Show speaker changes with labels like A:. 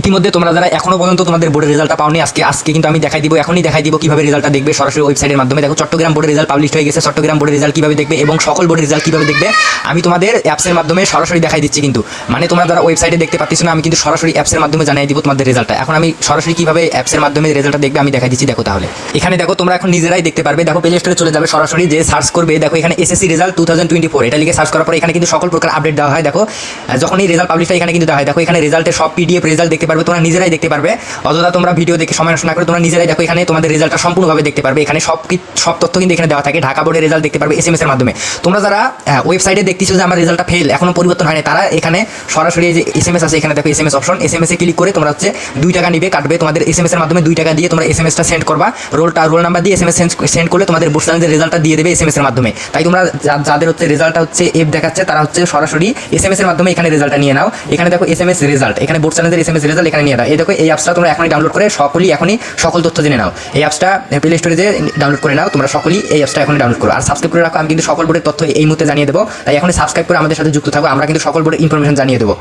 A: ইতিমধ্যে তোমরা যারা এখনও পর্যন্ত তোমাদের বোর্ডের রেজাল্টটা পাওনি আজকে আজকে কিন্তু আমি দেখাই দিব এখনই দেখাই দিব কীভাবে রেজাল্টটা দেখবে। সরাসরি ওয়েবসাইটের মাধ্যমে দেখো চট্টগ্রাম বোর্ডের রেজাল্ট পাবলিশ হয়ে গেছে চট্টগ্রাম বোর্ডের রেজাল্ট কীভাবে দেখবে এবং সকল বোর্ডের রেজাল্ট কীভাবে দেখবে আমি তোমাদের অ্যাপসের মাধ্যমে সরাসরি দেখাই দিচ্ছি কিন্তু। মানে তোমরা যারা ওয়েবসাইটে দেখতে পাচ্ছ না আমি কিন্তু সরাসরি অ্যাপসের মাধ্যমে জানিয়ে দিব তোমাদের রেজাল্টটা এখন আমি সরাসরি কীভাবে অ্যাপসের মাধ্যমে রেজাল্টটা দেখবে আমি দেখাই দিচ্ছি দেখো তাহলে। এখানে দেখো তোমরা এখন নিজেরাই দেখতে পারবে। দেখো প্লে স্টোরে চলে যাবে সরাসরি যে সার্চ করবে দেখো এখানে SSC result two thousand twenty four এটা লিখে সার্চ করার পরে এখানে কিন্তু সকল প্রকার আপডেট দেওয়া হয়। দেখো আহ, যখনই রেজাল্ট পাবলিশ হয় এখানে কিন্তু দেওয়া হয়। দেখো এখানে রেজাল্টের সব পিডিএফ রেজাল্ট দেখতে পারবে, তোমরা নিজেরাই দেখতে পারবে। অযথা তোমরা ভিডিও দেখে সময় নষ্ট না করে তোমরা নিজেরাই দেখো, এখানে তোমাদের রেজাল্টটা সম্পূর্ণভাবে দেখতে পারবে। এখানে সব সব তথ্য কিন্তু এখানে দেওয়া থাকে। ঢাকা বোর্ডের রেজাল্ট দেখতে পারবে এস এর মাধ্যমে। তোমরা যারা ওয়েবসাইটে দেখতেছো যে আমার রেজাল্টটা ফেল এখনও পরিবর্তন হয়নি, তারা এখানে সরাসরি যে এস এম এস আছে, এখানে দেখো S M S option S M S এ ক্লিক করে তোমরা হচ্ছে দুই টাকা নিবে, কাটবে তোমাদের এস এম এস এর মাধ্যমে দুই টাকা দিয়ে তোমরা এস এম এসটা সেন্ড করবা। রোলটা, রোল নাম্বার দিয়ে এস এম এস সেন্ড করলে তোমাদের বোর্ডের রেজাল্টটা দিয়ে দেবে এস এম এস এর মাধ্যমে। তাই তোমরা যাদের হচ্ছে রেজাল্টটা হচ্ছে এফ দেখাচ্ছে, তারা হচ্ছে সরাসরি এস এম এস এর মাধ্যমে এখানে রেজাল্টটা নিয়ে নাও। এখানে দেখো এস এম এস রেজাল্ট এখানে বোর্ড চ্যানেলের এস এম এস রেজাল্ট এখানে নিয়ে দাও। এই দেখো, এই অ্যাপসটা তোমরা এখনই ডাউনলোড করে সকলেই এখনই সকল তথ্য জেনে নাও। এই অ্যাপসটা প্লে স্টোরে যে ডাউনলোড করে নাও, তোমরা সকলেই এই অ্যাপসটা এখন ডাউনলোড করো। আর সাবস্ক্রাইব করে রাখো, আমি কিন্তু সকল বোর্ডের তথ্য এই মুহূর্তে জানিয়ে দেবো। তাই এখন সাবস্ক্রাইব করে আমাদের সাথে যুক্ত থাকো, আমরা কিন্তু সকল বোর্ডের ইনফরমেশন জানিয়ে দেবো।